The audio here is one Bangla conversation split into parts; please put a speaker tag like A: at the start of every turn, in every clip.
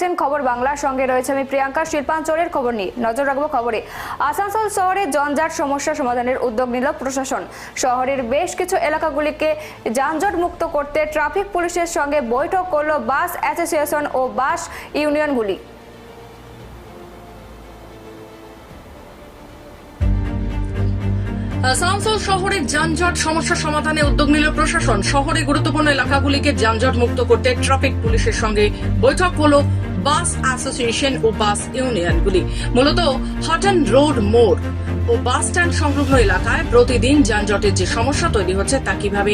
A: দেখছেন খবর বাংলার সঙ্গে রয়েছে আমি প্রিয়াঙ্কা শিল্পাঞ্চলের খবর নিয়ে। নজর রাখব খবরে। আসানসোল শহরে জঞ্জাট সমস্যা সমাধানের উদ্যোগ নিল প্রশাসন। শহরের বেশ কিছু এলাকাগুলিকে যানজট মুক্ত করতে ট্রাফিক পুলিশের সঙ্গে বৈঠক করল বাস অ্যাসোসিয়েশন ও বাস ইউনিয়নগুলি।
B: আসানসোল শহরের যানজট সমস্যা সমাধানে উদ্যোগ নিল প্রশাসন। শহরে গুরুত্বপূর্ণ এলাকাগুলিকে যানজট মুক্ত করতে ট্রাফিক পুলিশের সঙ্গে বৈঠক হল বাস অ্যাসোসিয়েশন ও বাস ইউনিয়নগুলি। মূলত হটন রোড মোড় ও বাস স্ট্যান্ড সংলগ্ন এলাকায় প্রতিদিন যানজটের যে সমস্যা তৈরি হচ্ছে তা কীভাবে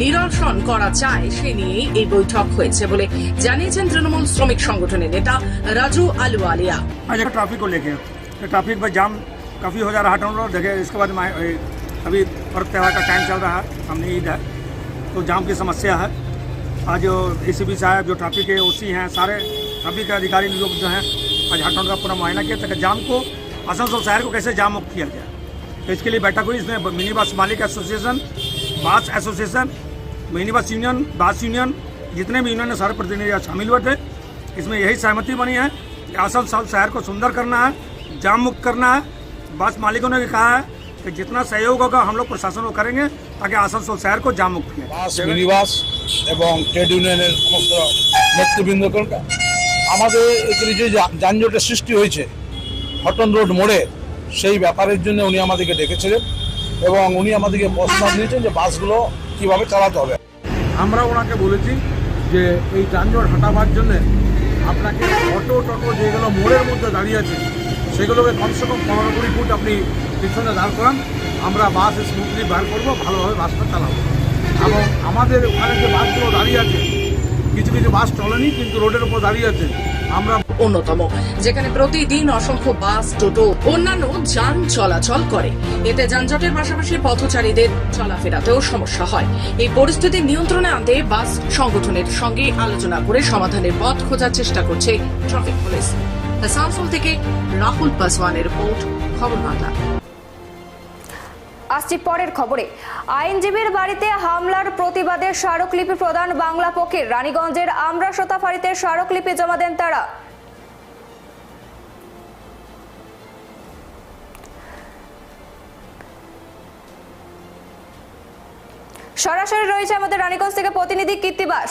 B: নিরসন করা যায় সে নিয়েই এই বৈঠক হয়েছে বলে জানিয়েছেন তৃণমূল শ্রমিক সংগঠনের নেতা রাজু আলুয়ালিয়া।
C: ট্রাফিক ট্রাফিক বা জাম तो काफ़ी हो जा रहा है रोड देखे इसके बाद अभी पर्व त्यौहार का टाइम चल रहा है। सामने ईद है तो जाम की समस्या है। आज जो ए सी साहब, जो ट्रैफ़िक के ओसी हैं, सारे ट्रैफ़िक के अधिकारी लोग जो हैं, आज टाउन का पूरा मुआयना किया। ताकि जाम को, आसनसोल शहर को कैसे जाम मुक्त किया जाए तो इसके लिए बैठक हुई। इसमें मिनी बस मालिक association, bus association mini bus union, bus union, जितने भी यूनियन सारे प्रतिनिधि शामिल हुए थे। इसमें यही सहमति बनी है कि आसनसोल शहर को सुंदर करना है, जाम मुक्त करना है। बस मालिकों ने भी कहा है कि जितना सहयोग होगा हम लोग प्रशासन को करेंगे ताकि आसनसोल शहर को जाम मुक्त किया जाए।
D: বাস মিনিবাস এবং ট্রেড ইউনিয়নের সমস্ত নেতৃবৃন্দকে আমাদের এখানে যে যা- যানজটের সৃষ্টি হয়েছে হটন রোড মোড়ে সেই ব্যাপারের জন্য উনি আমাদেরকে ডেকেছিলেন এবং উনি আমাদেরকে প্রস্তাব দিয়েছেন যে বাসগুলো কিভাবে চালাতে হবে
E: আমরা ওনাকে বলেছি যে এই যানজট হাঁটাবার জন্য আপনাকে অটো টটো যেগুলো মোড়ের মধ্যে দাঁড়িয়ে আছে সেগুলোকে কমসে কম পনেরো কুড়ি ফুট আপনি পিছনে দাঁড় করান। আমরা বাস স্মুথলি বার করব, ভালোভাবে বাসটা চালাবো। এবং আমাদের ওখানে যে বাসগুলো দাঁড়িয়ে আছে, কিছু কিছু বাস চলেনি, কিন্তু রোডের উপর দাঁড়িয়ে আছে। আমরা
B: অন্যতম, যেখানে প্রতিদিন অসংখ্য বাস, টোটো, অন্যান্য যান চলাচল করে। এতে যানজটের পাশাপাশি পথচারীদের চলাফেরাতেও সমস্যা হয়। এই পরিস্থিতি নিয়ন্ত্রণে আনতে বাস সংগঠনের সঙ্গে আলোচনা করে সমাধানের পথ খোঁজার চেষ্টা করছে ট্রাফিক পুলিশ। আসানসোল থেকে রাহুল পাসওয়ানের রিপোর্ট খবর
A: আসছি পরের খবরে। আইনজীবীর বাড়িতে হামলার প্রতিবাদে স্মারকলিপি প্রদান বাংলা পক্ষের রানীগঞ্জের আমরাসোতা ফাঁড়িতে স্মারকলিপি জমা দেন তারা। সরাসরি রয়েছে আমাদের রানীগঞ্জ থেকে প্রতিনিধি কীর্তিবাস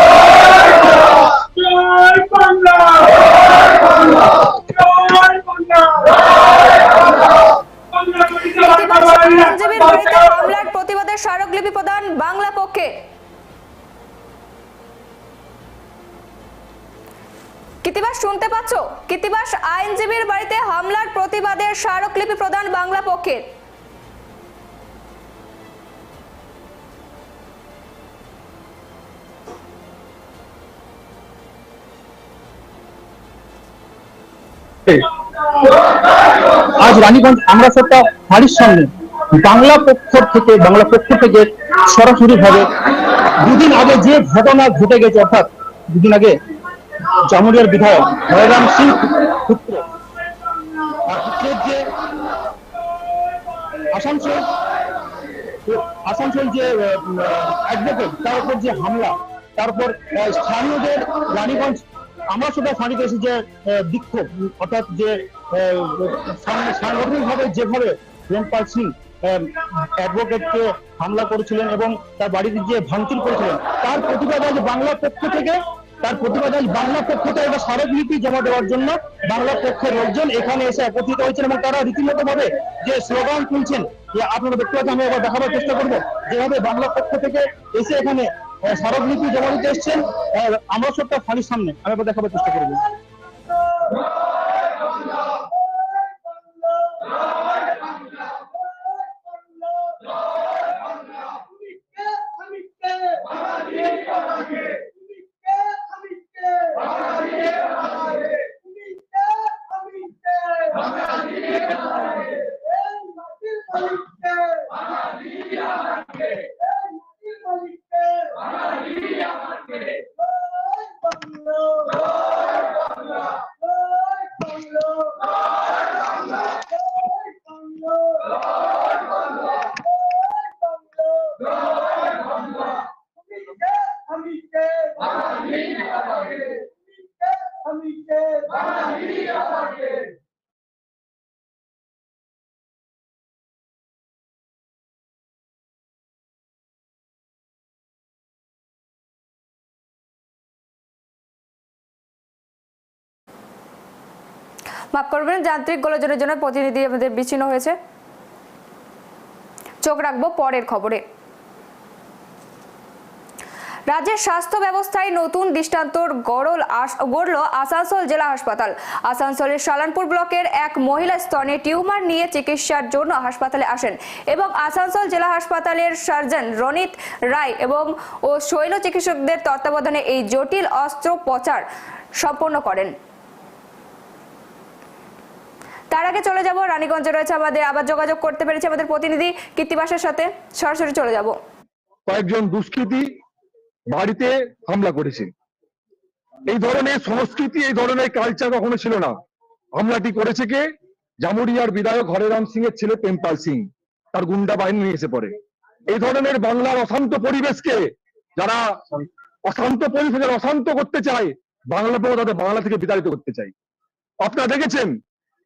A: আইনজীবীর বাড়িতে স্মারকলিপি প্রদান বাংলা পক্ষে। কৃতিবাস শুনতে পাচ্ছ? কৃতিবাস আইনজীবীর বাড়িতে হামলার প্রতিবাদে স্মারকলিপি প্রদান বাংলা পক্ষের।
F: আজ রানীগঞ্জ আমরা সবটা ফাঁড়ির সামনে বাংলা পক্ষ থেকে, বাংলা পক্ষ থেকে সরাসরি ভাবে দুদিন আগে যে ঘটনা ঘটে গেছে, অর্থাৎ দুদিন আগে জামুরিয়ার বিধায়ক জয়রাম সিং পুত্র আসানসোল আসানসোল যে অ্যাডভোকেট তার উপর যে হামলা তারপর স্থানীয়দের রানীগঞ্জ আমরা সেটা ফাঁড়িতে এসে যে বিক্ষোভ, অর্থাৎ যে সাংগঠনিক ভাবে যেভাবে প্রেমপাল সিং অ্যাডভোকেটকে হামলা করেছিলেন এবং তার বাড়িতে যে ভাঙচুর করেছিলেন, তার প্রতিবাদ আজ বাংলা পক্ষ থেকে, তার প্রতিবাদ আজ বাংলা পক্ষ থেকে একটা স্মারকলিপি জমা দেওয়ার জন্য বাংলা পক্ষের লোকজন এখানে এসে একত্রিত হয়েছেন এবং তারা রীতিমতো ভাবে যে স্লোগান তুলছেন যে আপনারা দেখতে পাচ্ছেন আমি এবার দেখাবার চেষ্টা করব, যেভাবে বাংলা পক্ষ থেকে এসে এখানে স্মারকলিপি জমা দিতে এসছেন আমরা সবটা ফাঁড়ির সামনে। আমি দেখাবার চেষ্টা করব
A: মাফ করবেন, যান্ত্রিক গোলযোগের জন্য প্রতিনিধি আমাদের বিচ্ছিন্ন হয়েছে। চোখ রাখব পরের খবরে। রাজ্যের স্বাস্থ্য ব্যবস্থায় নতুন দৃষ্টান্তর গড়ল গড়ল আসানসোল জেলা হাসপাতাল। আসানসোলের সালানপুর ব্লকের এক মহিলা স্তনে টিউমার নিয়ে চিকিৎসার জন্য হাসপাতালে আসেন এবং আসানসোল জেলা হাসপাতালের সার্জন রনিত রায় এবং ও শৈল চিকিৎসকদের তত্ত্বাবধানে এই জটিল অস্ত্রোপচার সম্পন্ন করেন। তার আগে চলে যাব, রানীগঞ্জে রয়েছে আমাদের, আবার যোগাযোগ করতে পেরেছে আমাদের প্রতিনিধি কীর্তিবাসের সাথে। সরাসরি চলে যাব।
G: কয়েকজন দুষ্কৃতী বাড়িতে হামলা করেছে। এই ধরনের সংস্কৃতি, এই ধরনের কালচার কখনো ছিল না। হামলাটি করেছে কে? জামুরিয়ার বিধায়ক হরেরাম সিং এর ছেলে পেম্পাল সিং। তার গুন্ডা বাহিনী নিয়ে এসে পড়ে। এই ধরনের বাংলার অশান্ত পরিবেশকে যারা অশান্ত পরিবেশ অশান্ত করতে চায়, বাংলা পর তাদের বাংলা থেকে বিতাড়িত করতে চাই আপনারা দেখেছেন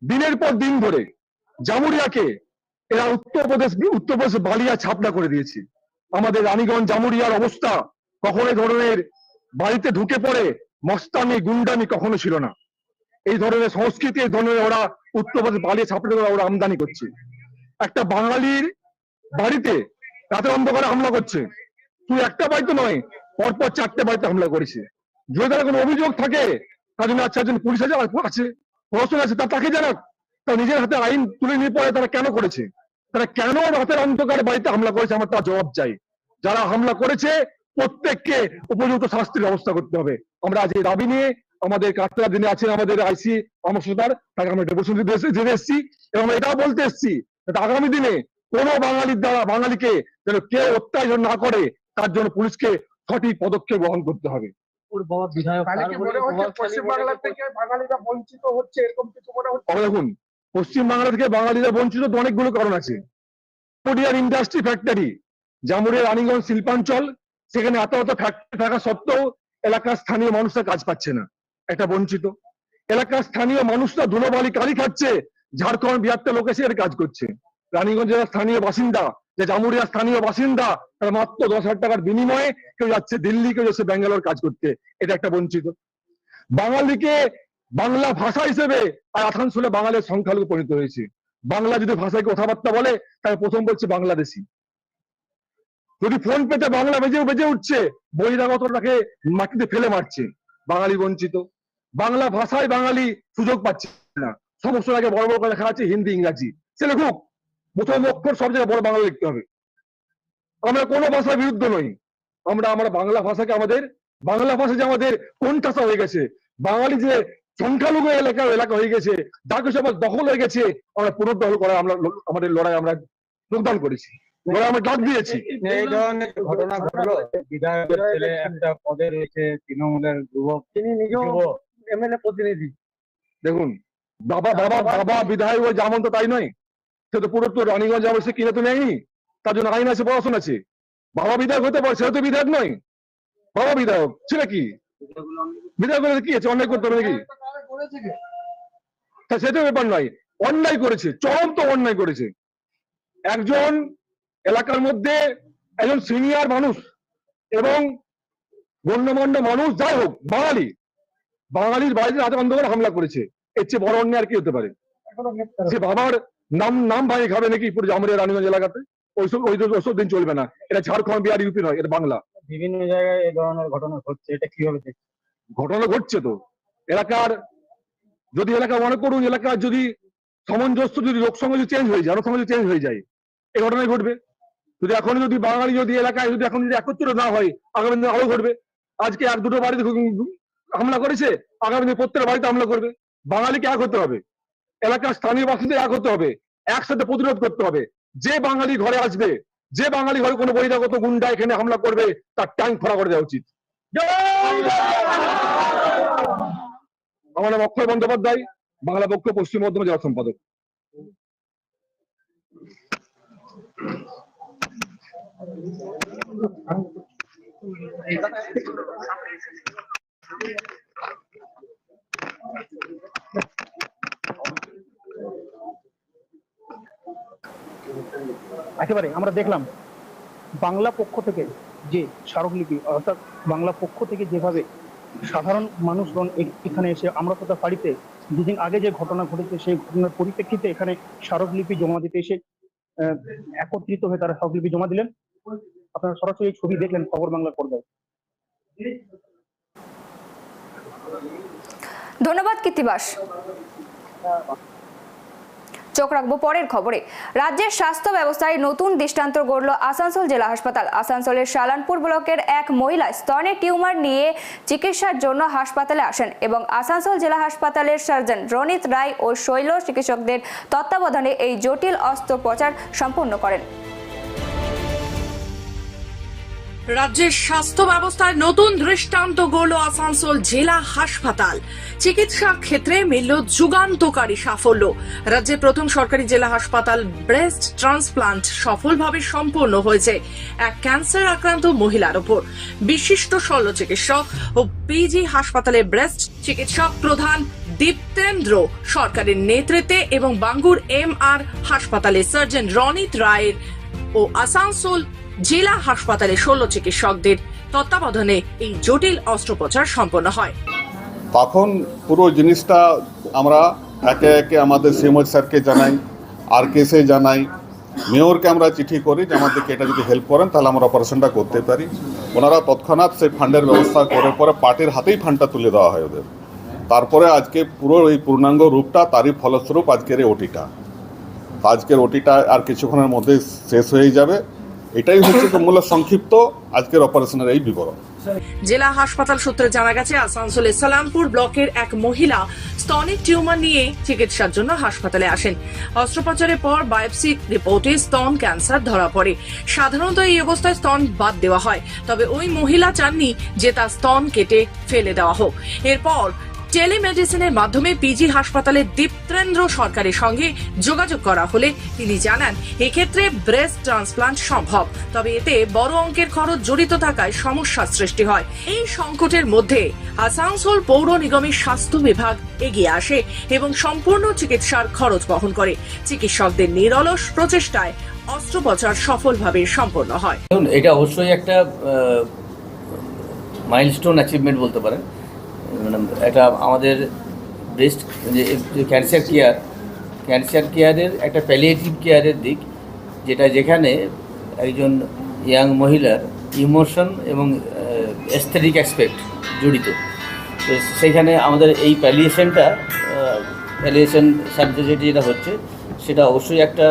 G: দিনের পর দিন ধরে জামুরিয়াকে এরা উত্তরপ্রদেশ উত্তরপ্রদেশ বালিয়া ছাপনা করে দিয়েছে। আমাদের রানীগঞ্জ জামুরিয়ার অবস্থা কখনো ধরনের বাড়িতে ঢুকে পড়ে, মস্তানি, গুন্ডামি কখনো ছিল না। এই ধরনের সংস্কৃতি, এই ধরনের ওরা উত্তরপ্রদেশ বালিয়া ছাপনা করে ওরা আমদানি করছে। একটা বাঙালির বাড়িতে রাতের অন্ধকারে হামলা করছে। তুই একটা বাড়িতে নয়, পরপর চারটে বাড়িতে হামলা করেছে। যদি তার কোনো অভিযোগ থাকে, তার জন্য আচ্ছা একজন পুলিশ আছে, আর আছে প্রশ্ন আছে, তা তাকে জানাক। তার নিজের হাতে আইন তুলে নিয়ে পরে তারা কেন করেছে? তারা কেন রাতের অন্ধকারে বাড়িতে হামলা করেছে? আমার তার জবাব চাই। যারা হামলা করেছে, প্রত্যেককে উপযুক্ত শাস্তির ব্যবস্থা করতে হবে। আমরা আজ এই দাবি নিয়ে আমাদের কাটরা দিনে আছেন আমাদের আইসি অমরসদার তাকে আমরা ডেপুটেশন দিতে এসে- এসেছি এবং এটাও বলতে এসেছি আগামী দিনে কোনো বাঙালির দ্বারা, বাঙালিকে যেন কেউ অত্যাচার না করে, তার জন্য পুলিশকে সঠিক পদক্ষেপ গ্রহণ করতে হবে। তবে দেখুন পশ্চিম বাংলা থেকে বাঙালিরা বঞ্চিত তো অনেকগুলো কারণ আছে। ইন্ডাস্ট্রি ফ্যাক্টরি জামুরিয়ার রানীগঞ্জ শিল্পাঞ্চল সেখানে এত এত ফ্যাক্টরি থাকা সত্ত্বেও এলাকার স্থানীয় মানুষরা কাজ পাচ্ছে না একটা বঞ্চিত। এলাকার স্থানীয় মানুষরা ধুলোবালি কালি খাচ্ছে ঝাড়খণ্ড বিহারটা লোক কাজ করছে। রানীগঞ্জের স্থানীয় বাসিন্দা যে জামুরিয়ার স্থানীয় বাসিন্দা, তারা মাত্র দশ হাজার টাকার বিনিময়ে কেউ যাচ্ছে দিল্লি, কেউ যাচ্ছে ব্যাঙ্গালোর কাজ করতে। এটা একটা বঞ্চিত। বাঙালিকে বাংলা ভাষা হিসেবে আর আসানসোলে বাঙালির সংখ্যালঘু পরিণত হয়েছে। বাংলা যদি ভাষায় কথাবার্তা বলে, তাহলে প্রথম বলছে বাংলাদেশি। যদি ফোন পেতে বাংলা বেজে বেজে উঠছে বহিরাগত তাকে মাটিতে ফেলে মারছে। বাঙালি বঞ্চিত। বাংলা ভাষায় বাঙালি সুযোগ পাচ্ছে না। সমস্ত আগে বড় বড় করে লেখা আছে হিন্দি, ইংরাজি। সে লেখুক। প্রথম অক্ষর সব জায়গায় বড় বাংলা লিখতে হবে। আমরা কোনো ভাষার বিরুদ্ধে নই। আমরা আমরা বাংলা ভাষাকে আমাদের বাংলা ভাষা যে আমাদের কোনঠাসা হয়ে গেছে বাঙালি যে সংখ্যালঘু এলাকা এলাকা হয়ে গেছে যাকে সব দখল হয়ে গেছে আমরা পুনর্দখল করা আমরা আমাদের লড়াই আমরা যোগদান করেছি। লড়াই আমরা ডাক দিয়েছি।
H: এই ধরনের ঘটনা ঘটলো বিধায়কের ছেলে একটা পদে রয়েছে তৃণমূলের যুবক তিনি নিজেও এমএলএ প্রতিনিধি।
G: দেখুন বাবা বাবা বাবা বিধায়ক যেমন তো তাই নয়। সে তো পুরো তো রানীগঞ্জ সে কিনে তো নেয়নি। তার জন্য আইন আছে পড়াশোনা আছে। বাবা বিধায়ক হতে পারে সে তো বিধায়ক নয়। বাবা বিধায়ক ছিল কি? বিধায়ক কি আছে? অন্যায় করতে হবে নাকি? তা সেটা ব্যাপার নয়। অন্যায় করেছে চরম তো অন্যায় করেছে। একজন এলাকার মধ্যে একজন সিনিয়র মানুষ এবং গণ্যমান্য মানুষ যাই হোক বাঙালি। বাঙালির বাড়িতে রাতে অন্ধকারে হামলা করেছে। এর চেয়ে বড় অন্যায় আর কি হতে পারে? সে বাবার নাম নাম ভাই খাবে নাকি পুরো জামুরিয়া রানীগঞ্জ এলাকাতে? ওইসব ওই ওইসব দিন চলবে না। এটা ঝাড়খণ্ড বিহার ইউপি নয় এটা বাংলা।
H: বিভিন্ন জায়গায় এই ধরনের ঘটনা ঘটছে এটা কীভাবে
G: ঘটনা ঘটছে তো। এলাকার যদি এলাকা মনে করুন এলাকার যদি সামঞ্জস্য যদি লোকসংখ্যা যদি চেঞ্জ হয়ে যায় জনসংখ্যা যদি চেঞ্জ হয়ে যায় এই ঘটনাই ঘটবে। যদি এখন যদি বাঙালি যদি এলাকায় যদি এখন যদি একত্রিত না হয় আগামী দিনে আরও ঘটবে। আজকে এক দুটো বাড়িতে হামলা করেছে আগামী দিনে প্রত্যেক বাড়িতে হামলা করবে। বাঙালিকে এক হতে হবে। এলাকার স্থানীয় বাসিন্দা এক হতে হবে একসাথে প্রতিরোধ করতে হবে। যে বাঙালি ঘরে আসবে যে বাঙালি ঘরে কোনো বহিরাগত গুন্ডা এখানে হামলা করবে তার ট্যাঙ্ক ফোড়া করে দেওয়া উচিত। আমার নাম অক্ষয় বন্দ্যোপাধ্যায় বাংলা পক্ষ পশ্চিম বর্ধমান জেলা সম্পাদক।
I: একেবারে, আমরা দেখলাম বাংলা পক্ষ থেকে যে স্মারকলিপি, অর্থাৎ বাংলা পক্ষ থেকে যেভাবে
G: সাধারণ মানুষজন এখানে এসে আমরাপোতা বাড়িতে দুদিন আগে যে ঘটনা ঘটেছে, সেই ঘটনার পরিপ্রেক্ষিতে এখানে স্মারকলিপি জমা দিতে এসে একত্রিত হয়ে তারা স্মারকলিপি জমা দিলেন। আপনারা সরাসরি ছবি দেখলেন খবর বাংলা পর্দায়।
A: ধন্যবাদ কীর্তিবাস। চোখ রাখব পরের খবরে। রাজ্যের স্বাস্থ্য ব্যবস্থায় নতুন দৃষ্টান্ত গড়ল আসানসোল জেলা হাসপাতাল। আসানসোলের শালানপুর ব্লকের এক মহিলা স্তনে টিউমার নিয়ে চিকিৎসার জন্য হাসপাতালে আসেন এবং আসানসোল জেলা হাসপাতালের সার্জন রনিত রায় ও শৈল চিকিৎসকদের তত্ত্বাবধানে এই জটিল অস্ত্রোপচার সম্পন্ন করেন।
B: রাজ্যের স্বাস্থ্য ব্যবস্থায় নতুন দৃষ্টান্ত গড়ল আসানসোল জেলা হাসপাতাল। চিকিৎসা ক্ষেত্রে মিলল যুগান্তকারী সাফল্য। রাজ্যের প্রথম সরকারি জেলা হাসপাতাল ব্রেস্ট ট্রান্সপ্লান্ট সফলভাবে সম্পন্ন হয়েছে এক ক্যান্সার আক্রান্ত মহিলার ওপর। বিশিষ্ট শল্য চিকিৎসক ও পিজি হাসপাতালে ব্রেস্ট চিকিৎসক প্রধান দীপ্তেন্দ্র সরকারের নেতৃত্বে এবং বাঙ্গুর এম আর হাসপাতালে সার্জন রনিত রায়ের ও আসানসোল জেলা হাসপাতালে শল্য চিকিৎসকদের তত্ত্বাবধানে এই জটিল অস্ত্রোপচার সম্পন্ন হয়।
I: তখন পুরো জিনিসটা আমরা একে একে আমাদের সিমজ স্যারকে জানাই আর কেসে জানাই, মেয়রকে আমরা চিঠি করি যে আমাদেরকে এটা যদি হেল্প করেন, তাহলে আমরা অপারেশনটা করতে পারি। ওনারা তৎক্ষণাৎ সেই ফান্ডের ব্যবস্থা করে পরে পার্টির হাতেই ফান্ডটা তুলে দেওয়া হয় ওদের। তারপরে আজকে পুরো এই পূর্ণাঙ্গ রূপটা তারই ফলস্বরূপ আজকের এই ওটিটা আজকের ওটিটা আর কিছুক্ষণের মধ্যে শেষ হয়ে যাবে। এটাই হচ্ছে তো মূল সংক্ষিপ্ত আজকের অপারেশনের এই বিবরণ।
B: জেলা হাসপাতাল সূত্রে জানা গেছে আসানসোলের সালামপুর ব্লকের এক মহিলা স্তনের টিউমার নিয়ে চিকিৎসার জন্য হাসপাতালে আসেন। অস্ত্রোপচারের পর বায়োপসি রিপোর্টে স্তন ক্যান্সার ধরা পড়ে। সাধারণত এই অবস্থায় স্তন বাদ দেওয়া হয়, তবে ওই মহিলা চাননি যে তার স্তন কেটে ফেলে দেওয়া হোক। এরপর টেলিমেডিসিনের মাধ্যমে পিজি হাসপাতালে দীপ্তেন্দ্র সরকারের সঙ্গে যোগাযোগ করা হলে তিনি জানান, এক্ষেত্রে ব্রেস্ট ট্রান্সপ্লান্ট সম্ভব, তবে এতে বড় অঙ্কের খরচ জড়িত থাকায় সমস্যার সৃষ্টি হয়। এই সংকটের মধ্যে আসানসোল পৌর নিগমের স্বাস্থ্য বিভাগ এগিয়ে আসে এবং সম্পূর্ণ চিকিৎসার খরচ বহন করে। চিকিৎসকদের নিরলস প্রচেষ্টায় অস্ত্রোপচার সফলভাবে সম্পন্ন হয়।
J: এটা অবশ্যই একটা মাইলস্টোন অ্যাচিভমেন্ট বলতে পারেন। এটা আমাদের ব্রেস্ট যে ক্যান্সার কেয়ার ক্যান্সার কেয়ারের একটা প্যালিয়েটিভ কেয়ারের দিক, যেটা যেখানে একজন ইয়াং মহিলার ইমোশন এবং এস্থেটিক অ্যাসপেক্ট জড়িত। তো সেখানে আমাদের এই প্যালিয়েশনটা প্যালিয়েশন সার্জারি যেটা হচ্ছে, সেটা অবশ্যই একটা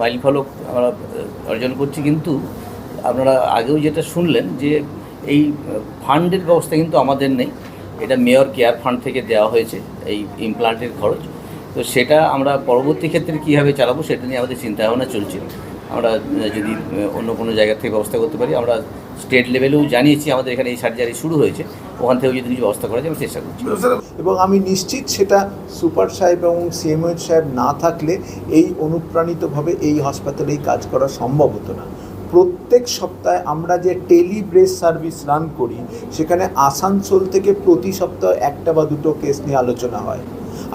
J: মাইল ফলক আমরা অর্জন করছি। কিন্তু আপনারা আগেও যেটা শুনলেন যে, এই ফান্ডের ব্যবস্থা কিন্তু আমাদের নেই। এটা মেয়র কেয়ার ফান্ড থেকে দেওয়া হয়েছে এই ইমপ্লান্টের খরচ। তো সেটা আমরা পরবর্তী ক্ষেত্রে কীভাবে চালাবো সেটা নিয়ে আমাদের চিন্তাভাবনা চলছে। আমরা যদি অন্য কোনো জায়গা থেকে ব্যবস্থা করতে পারি, আমরা স্টেট লেভেলেও জানিয়েছি আমাদের এখানে এই সার্জারি শুরু হয়েছে। ওখান থেকেও যদি কিছু ব্যবস্থা করা যায়, আমরা চেষ্টা করছি।
K: এবং আমি নিশ্চিত সেটা সুপার সাহেব এবং সিএমওএইচ সাহেব না থাকলে এই অনুপ্রাণিতভাবে এই হাসপাতালেই কাজ করা সম্ভব হতো না। প্রত্যেক সপ্তাহে আমরা যে টেলি ব্রেস সার্ভিস রান করি, সেখানে আসানসোল থেকে প্রতি সপ্তাহে একটা বা দুটো কেস নিয়ে আলোচনা হয়।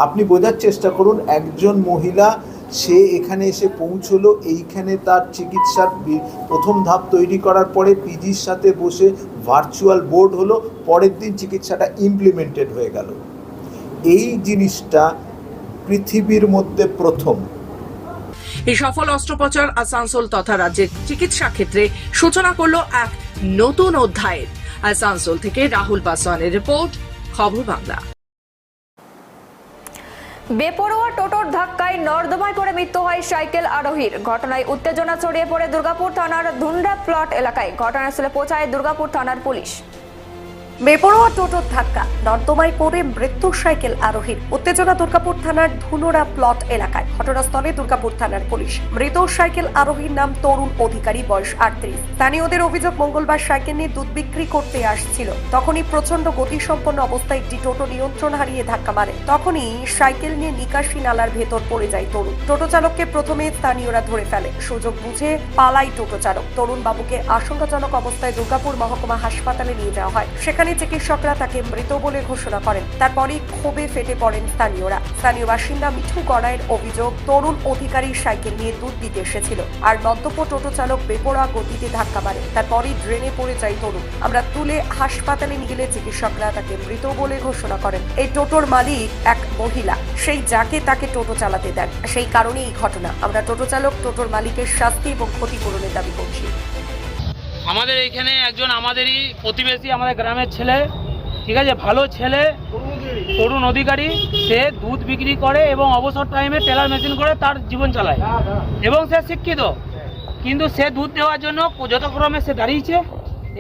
K: আপনি বোঝার চেষ্টা করুন, একজন মহিলা, সে এখানে এসে পৌঁছলো, এইখানে তার চিকিৎসার প্রথম ধাপ তৈরি করার পরে পিজির সাথে বসে ভার্চুয়াল বোর্ড হলো, পরের দিন চিকিৎসাটা ইমপ্লিমেন্টেড হয়ে গেল। এই জিনিসটা পৃথিবীর মধ্যে প্রথম।
B: এই সফল অস্ত্রোপচার আসানসোল তথা রাজ্যের চিকিৎসা ক্ষেত্রে সূচনা করল এক নতুন অধ্যায়ের। আসানসোল থেকে রাহুল পাসওয়ানের রিপোর্ট, খবর বাংলা।
A: বেপরোয়া টোটোর ধাক্কায় নর্দমায় পড়ে মৃত্যু হয় সাইকেল আরোহীর। ঘটনায় উত্তেজনা ছড়িয়ে পড়ে দুর্গাপুর থানার ধুন্ডা প্লট এলাকায়। ঘটনাস্থলে পৌঁছায় দুর্গাপুর থানার পুলিশ।
L: বেপরোয়া টোটোর ধাক্কা। নর্দমায় পড়ে মৃত্যু সাইকেল আরোহীর। উত্তেজনা দুর্গাপুর থানার ধুনোরা প্লট এলাকায়। ঘটনাস্থলে দুর্গাপুর থানার পুলিশ। মৃত সাইকেল আরোহীর নাম তরুণ অধিকারী, বয়স আটত্রিশ। স্থানীয়দের অভিযোগ মঙ্গলবার সাইকেল নিয়ে দুধ বিক্রি করতে আসছিল। তখনই প্রচণ্ড গতিসম্পন্ন অবস্থায় একটি টোটো নিয়ন্ত্রণ হারিয়ে ধাক্কা মারে। তখনই সাইকেল নিয়ে নিকাশি নালার ভেতর পড়ে যায় তরুণ। টোটো চালককে প্রথমে স্থানীয়রা ধরে ফেলে। সুযোগ বুঝে পালাই টোটো চালক। তরুণ বাবুকে আশঙ্কাজনক অবস্থায় দুর্গাপুর মহকুমা হাসপাতালে নিয়ে যাওয়া হয়। সেখানে হলে চিকিৎসকরা তাকে মৃত বলে ঘোষণা করেন। তারপরই ক্ষোভে ফেটে পড়েন স্থানীয়রা। স্থানীয় বাসিন্দা মিঠু গড়াইয়ের অভিযোগ, তরুণ অধিকারীর সাইকেল নিয়ে দুধ দিতে এসেছিল আর মদ্যপ টোটো চালক বেপরোয়া গতিতে ধাক্কা মারে। তারপরই ড্রেনে পড়ে যায় তরুণ। আমরা তুলে হাসপাতালে নিয়ে গেলে চিকিৎসকরা তাকে মৃত বলে ঘোষণা করেন। এই টোটোর মালিক এক মহিলা। সেই যাকে তাকে টোটো চালাতে দেন। সেই কারণেই এই ঘটনা। আমরা টোটো চালক, টোটোর মালিকের শাস্তি এবং ক্ষতিপূরণের দাবি করছি।
M: আমাদের এখানে একজন আমাদেরই প্রতিবেশী, আমাদের গ্রামের ছেলে, ঠিক আছে? ভালো ছেলে, তরুণ অধিকারী, সে দুধ বিক্রি করে এবং অবসর টাইমে টেলার মেশিন করে তার জীবন চালায়। এবং সে শিক্ষিত, কিন্তু সে দুধ দেওয়ার জন্য যথাক্রমে সে দাঁড়িয়েছে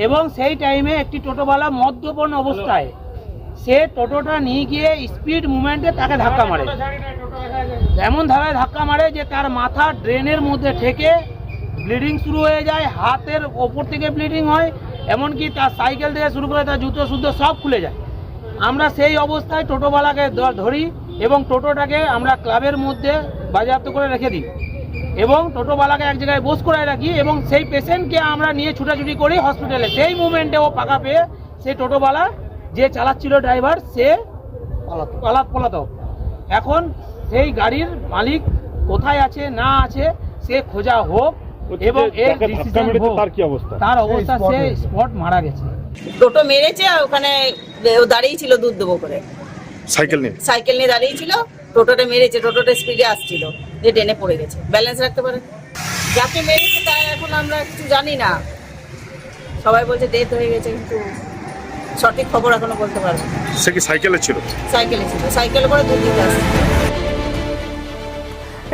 M: এবং সেই টাইমে একটি টোটোওয়ালা মদ্যপন অবস্থায় সে টোটোটা নিয়ে গিয়ে স্পিড মুভমেন্টে তাকে ধাক্কা মারে। এমন ধারায় ধাক্কা মারে যে তার মাথা ড্রেনের মধ্যে ঠেকে ব্লিডিং শুরু হয়ে যায় হাতের ওপর থেকে ব্লিডিং হয় এমনকি তার সাইকেল থেকে শুরু করে তার জুতো শুদ্ধ সব খুলে যায়। আমরা সেই অবস্থায় টোটোওয়ালাকে ধরি এবং টোটোটাকে আমরা ক্লাবের মধ্যে বাজেয়াপ্ত করে রেখে দিই এবং টোটোওয়ালাকে এক জায়গায় বস করে রাখি এবং সেই পেশেন্টকে আমরা নিয়ে ছুটাছুটি করি হসপিটালে। সেই মুভমেন্টে ও পাকা পেয়ে সেই টোটোওয়ালা যে চালাচ্ছিল ড্রাইভার সে পালাত। পলাতক এখন সেই গাড়ির মালিক কোথায় আছে না আছে সে খোঁজা হোক এবং এর decision হোক। তার অবস্থা? সে স্পট মারা গেছে।
N: টোটো মেরেছে আর ওখানে ও দাঁড়িয়ে ছিল দুধ দেবো করে।
I: সাইকেল নিয়ে?
N: সাইকেল নিয়ে দাঁড়িয়ে ছিল টোটোটা মেরেছে টোটোটা স্পিডে আসছিল যে ট্রেনে পড়ে গেছে। ব্যালেন্স রাখতে পারে যাকে মেরেছে তার এখন আমরা কিছু জানি না। সবাই বলছে ডেথ হয়ে গেছে কিন্তু সঠিক খবর এখনও বলতে পারব।
I: সে কি সাইকেলে ছিল?
N: সাইকেলে ছিল। সাইকেলে করে দুধ দিতে আসছে।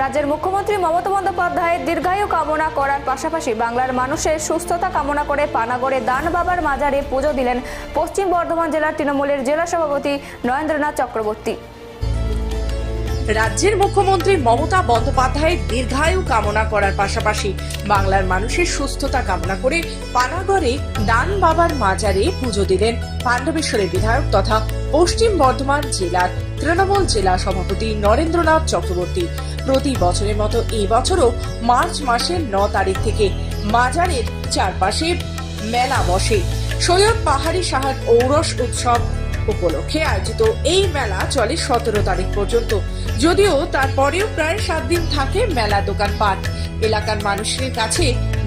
A: রাজ্যের মুখ্যমন্ত্রী মমতা বন্দ্যোপাধ্যায়ের দীর্ঘায়ু কামনা করার পাশাপাশি বাংলার মানুষের সুস্থতা কামনা করে পানাগড়ে দান বাবার মাজারে পুজো দিলেন পশ্চিম বর্ধমান জেলার তৃণমূলের জেলা সভাপতি নরেন্দ্রনাথ চক্রবর্তী।
B: রাজ্যের মুখ্যমন্ত্রী মমতা বন্দ্যোপাধ্যায়ের দীর্ঘায়ু কামনা করার পাশাপাশি বাংলার মানুষের সুস্থতা কামনা করে পানাগড়ে দান বাবার মাজারে পুজো দিলেন পাণ্ডবেশ্বরের বিধায়ক তথা পশ্চিম বর্ধমান জেলার তৃণমূল জেলা সভাপতি নরেন্দ্রনাথ চক্রবর্তী। প্রতি বছরের মতো এই বছরও মার্চ মাসের ন তারিখ থেকে মাজারের চারপাশে মেলা বসে। সৈয়দ পাহাড়ি সাহার ঔরস উৎসব উপলক্ষে আয়োজিত এই মেলা চলে সতেরো তারিখ পর্যন্ত। যদিও তারপরেও প্রায় সাত দিন থাকে মেলা দোকানপাট। এলাকার মানুষের কাছে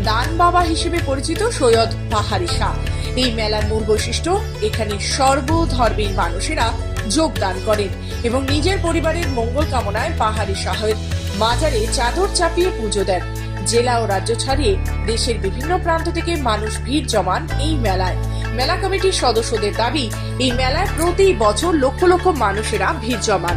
B: দান বাবা হিসেবে পরিচিত সৈয়দ পাহাড়ি শাহ। এই মেলার মূল বৈশিষ্ট্য, এখানে সর্বধর্মের মানুষেরা যোগদান করেন এবং নিজের পরিবারের মঙ্গল কামনায় পাহাড়ি শাহের মাজারে চাদর চাপিয়ে পুজো দেন। জেলা ও রাজ্য ছাড়িয়ে দেশের বিভিন্ন প্রান্ত থেকে মানুষ ভিড় জমান এই মেলায়। মেলা কমিটির সদস্যদের দাবি, এই মেলায় প্রতি বছর লক্ষ লক্ষ মানুষেরা ভিড় জমান।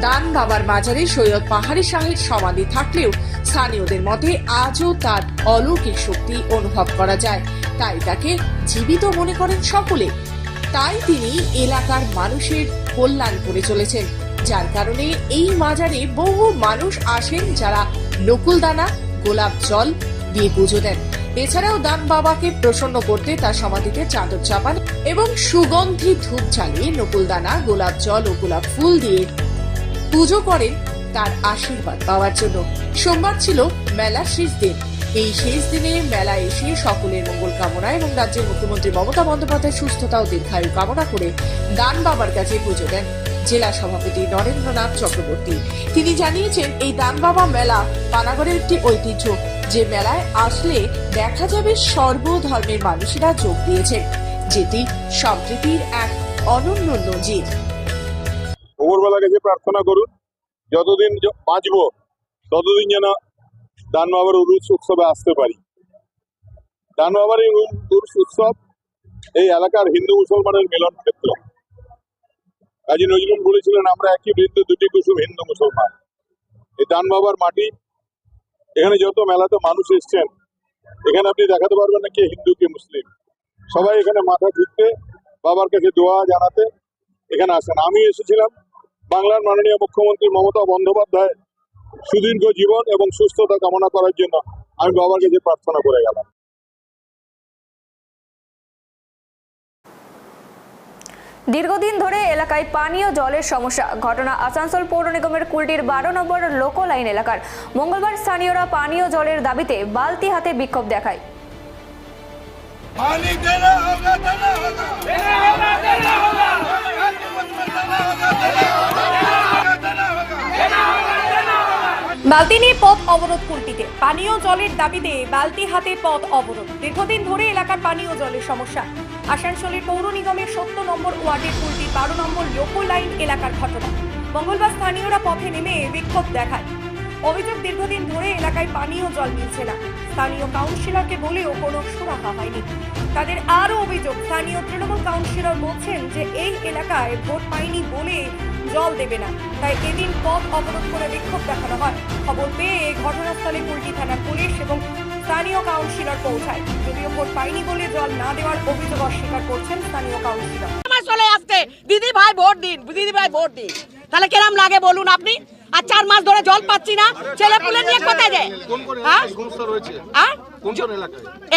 B: দান বাবার মাজারে সৈয়দ পাহাড়ি শাহের সমাধি থাকলেও স্থানীয়দের মতে আজও তার অলৌকিক শক্তি অনুভব করা যায়। তাই তাকে জীবিত মনে করেন সকলে। তাই তিনি এলাকার মানুষের কল্যাণ করে চলেছেন যার কারণে এই মাজারে বহু মানুষ আসেন যারা নকুল দানা, গোলাপ জল দিয়ে পুজো দেন। এছাড়াও দান বাবাকে প্রসন্ন করতে তার সমাধিতে চাদর চাপান এবং সুগন্ধি ধূপ জ্বালিয়ে নকুল দানা, গোলাপ জল ও গোলাপ ফুল দিয়ে পুজো করেন তার আশীর্বাদ পাওয়ার জন্য। সোমবার ছিল মেলার শেষ দিন এই শেষ দিনে মেলায় এসে সকলের মঙ্গল কামনা এবং রাজ্যের মুখ্যমন্ত্রী মমতা বন্দ্যোপাধ্যায় সুস্থতা ও দীর্ঘায়ু কামনা করে দান বাবার কাছে পুজো দেন জেলা সভাপতি নরেন্দ্রনাথ চক্রবর্তী। তিনি জানিয়েছেন, এই দান বাবা মেলা পানাগড়ের একটি ঐতিহ্য। যে মেলায় আসলে দেখা যাবে সর্বধর্মের মানুষেরা যোগ দিয়েছেন, যেটি সম্প্রীতির এক অনন্য নজির।
I: ভোরবেলা কাছে প্রার্থনা করুন, যতদিন বাঁচবো, ততদিন যেন দান বাবার উরুস উৎসবে আসতে পারি। দান বাবার এই উরুস উৎসব এই এলাকার হিন্দু মুসলমানের মিলন ক্ষেত্র। কাজী নজরুল বলেছিলেন, আমরা একই বৃত্ত দুটি কুসুম হিন্দু মুসলমান। এই দান বাবার মাটি, এখানে যত মেলাতে মানুষ এসছেন, এখানে আপনি দেখাতে পারবেন না কে হিন্দু, কে মুসলিম। সবাই এখানে মাথা ঠুকতে বাবার কাছে দোয়া জানাতে এখানে আসেন। আমি এসেছিলাম বাংলার মাননীয় মুখ্যমন্ত্রী মমতা বন্দ্যোপাধ্যায় সুদীর্ঘ জীবন এবং সুস্থতা কামনা করার জন্য আমি বাবার কাছে প্রার্থনা করে গেলাম।
A: দীর্ঘদিন ধরে এলাকায় পানীয় জলের সমস্যা। ঘটনা আসানসোল পৌর নিগমের কুলটির বারো নম্বর লোকো লাইন এলাকার। মঙ্গলবার স্থানীয়রা পানীয় জলের দাবিতে বালতি হাতে বিক্ষোভ দেখায়।
L: পানি বালতি নিয়ে পথ অবরোধ কুলটিতে। পানীয় জলের দাবিতে বালতি হাতে পথ অবরোধ। দীর্ঘদিন ধরে এলাকার পানীয় জলের সমস্যা। আসানসোলের পৌর নিগমের সত্য নম্বর ওয়ার্ডের কুলটি বারো নম্বর লোকো লাইন এলাকার ঘটনা। মঙ্গলবার স্থানীয়রা পথে নেমে বিক্ষোভ দেখায়। অভিযোগ, দীর্ঘদিন ধরে এলাকায় পানীয় জল মিলছে না। স্থানীয় কাউন্সিলরকে বলেও কোনো সুরাহা হয়নি। তাদের আরও অভিযোগ, স্থানীয় তৃণমূল কাউন্সিলর বলছেন যে এই এলাকায় ভোট পায়নি বলে জল দেবে না। তাই এদিন পথ অবরোধ করে বিক্ষোভ দেখানো হয়। খবর পেয়ে এই ঘটনাস্থলে কুলটি থানার পুলিশ এবং স্থানীয় কাউন্সিলর পৌঁছায়। যদিও ভোট পায়নি বলে জল না দেওয়ার অভিযোগ অস্বীকার করছেন স্থানীয় কাউন্সিলর।
N: চলে আসতে। দিদি ভাই ভোট দিন। দিদি ভাই ভোট দিন। তাহলে কেরাম লাগে বলুন আপনি? আর চার মাস ধরে জল পাচ্ছি না। ছেলে পুলে নিয়ে কোথায় যায়? হ্যাঁ? হ্যাঁ?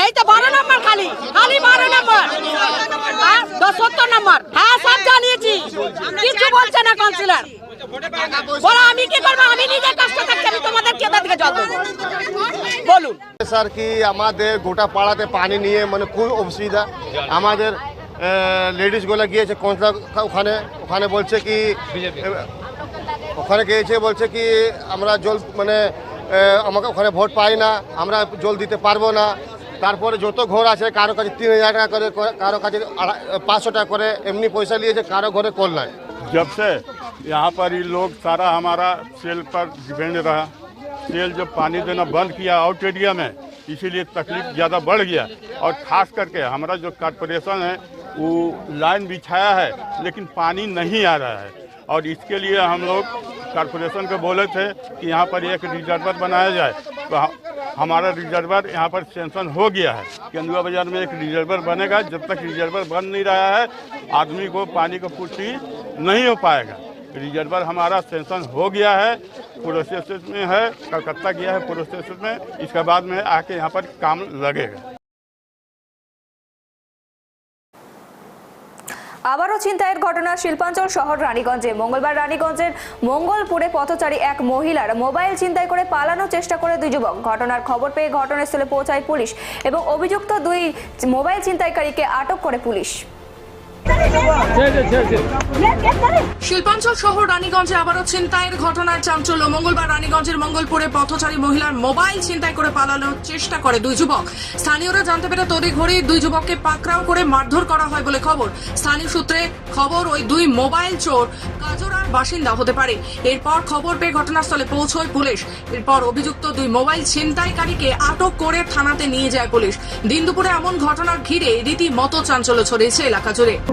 N: এই তো বারো নম্বর খালি। খালি বারো নম্বর। হ্যাঁ? সত্তর নম্বর। হ্যাঁ সব জানিয়েছি। কিছু বলছে না কাউন্সিলর বলো আমি কি করব? আমি নিজে কষ্ট থাকছি আমি তোমাদের কেদার দিকে জল দেবো। বলুন।
H: স্যার কি আমাদের গোটা পাড়াতে পানি নিয়ে মানে খুব অসুবিধা? আমাদের লেডিসগুলো গিয়েছে কৌঁসলা ওখানে ওখানে বলছে কি ওখানে গিয়েছে বলছে কি আমরা জল মানে আহ, আমাকে ওখানে ভোট পাই না আমরা জল দিতে পারবো না তারপরে যত ঘর আছে কারো কাছে তিন হাজার টাকা করে কারো কাছে আড়াই- পাঁচশো টাকা করে এমনি পয়সা নিয়েছে কারো ঘরে কল নাই
I: जब से यहाँ पर ये लोग सारा हमारा सेल पर डिपेंड रहा सेल जब पानी देना बंद किया आउट एरिया में इसीलिए तकलीफ ज़्यादा बढ़ गया और खास करके हमारा जो कॉरपोरेशन है वो लाइन बिछाया है लेकिन पानी नहीं आ रहा है और इसके लिए हम लोग कॉरपोरेशन को बोले थे कि यहाँ पर एक रिजर्वर बनाया जाए। तो हमारा रिजर्वर यहाँ पर सेंशन हो गया है। केंदुआ बाज़ार में एक रिजर्वर बनेगा। जब तक रिजर्वर बन नहीं रहा है, आदमी को पानी की पूर्ति नहीं हो पाएगा। रिजर्वर हमारा सेंशन हो गया है प्रोसेस में है, कलकत्ता गया है प्रोसेस में, इसके बाद में आके यहाँ पर काम लगेगा।
A: আবারও ছিনতাইয়ের ঘটনা শিল্পাঞ্চল শহর রানীগঞ্জে। মঙ্গলবার রানীগঞ্জের মঙ্গলপুরে পথচারী এক মহিলার মোবাইল ছিনতাই করে পালানোর চেষ্টা করে দুই যুবক। ঘটনার খবর পেয়ে ঘটনাস্থলে পৌঁছায় পুলিশ এবং অভিযুক্ত দুই মোবাইল ছিনতাইকারীকে আটক করে পুলিশ।
B: শিল্পাঞ্চল শহর রানীগঞ্জে আবারও ছিনতাইয়ের ঘটনার চাঞ্চল্য। মঙ্গলবার রানীগঞ্জের মঙ্গলপুরে পথচারী মহিলার মোবাইল ছিনতাই করে পালানোর চেষ্টা করে দুই যুবক। স্থানীয়রা জানতে পেরে তড়ি ঘড়ি দুই যুবককে পাকড়াও করে মারধর করা হয় বলে খবর। স্থানীয় সূত্রে খবর, ওই দুই মোবাইল চোর কাজরার বাসিন্দা হতে পারে। এরপর খবর পেয়ে ঘটনাস্থলে পৌঁছয় পুলিশ। এরপর অভিযুক্ত দুই মোবাইল ছিনতাইকারীকে আটক করে থানাতে নিয়ে যায় পুলিশ। দিন দুপুরে এমন ঘটনার ঘিরে রীতিমতো চাঞ্চল্য ছড়িয়েছে এলাকা জুড়ে।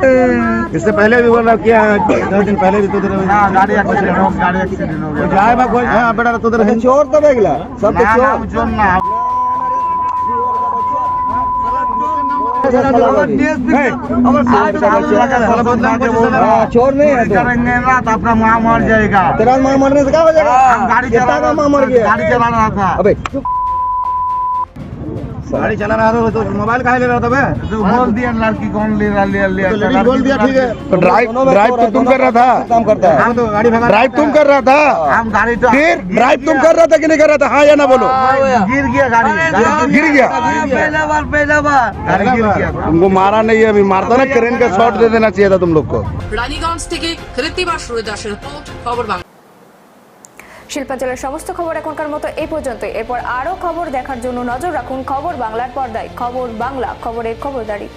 H: इससे पहले भी बोल रहा किया दस दिन पहले भी तो गाड़ी एक्सीडेंट हो गाड़ी एक्सीडेंट हो गया जाए मैं कोई हाँ बेटा तो उधर चोर तो बेगला सब तो चोर। चोर ना। चोर नहीं है करेंगे ना तो। अपना माँ मर जाएगा। तेरा माँ मरने से क्या हो जाएगा? गाड़ी चला माँ मर गया? गाड़ी चला रहा था। अबे गाड़ी चला रहा था तो मोबाइल कहा ले रहा था बे तो बोल दिया लड़की कौन ले रहा लिया लिया तो बोल दिया ठीक है तो ड्राइव ड्राइव तो तुम कर रहा था काम करता है हम तो गाड़ी भगा ड्राइव तुम कर रहा था हम गाड़ी तो फिर ड्राइव तुम कर रहा था कि नहीं कर रहा था हाँ या ना बोलो गिर गया गाड़ी गिर गया पहला बार पहला बार गाड़ी गिर गया तुमको मारा नहीं है अभी मारता ना करेंट का शॉट दे देना चाहिए था तुम लोग को
B: রানীগঞ্জ থেকে কৃত্তিবাস রুদাসের রিপোর্ট খবর বাংলা
A: শিল্পাঞ্চলের সমস্ত খবর এখনকার মতো এই পর্যন্ত এরপর আরও খবর দেখার জন্য নজর রাখুন খবর বাংলার পর্দায়। খবর বাংলা, খবরের খবরদারি।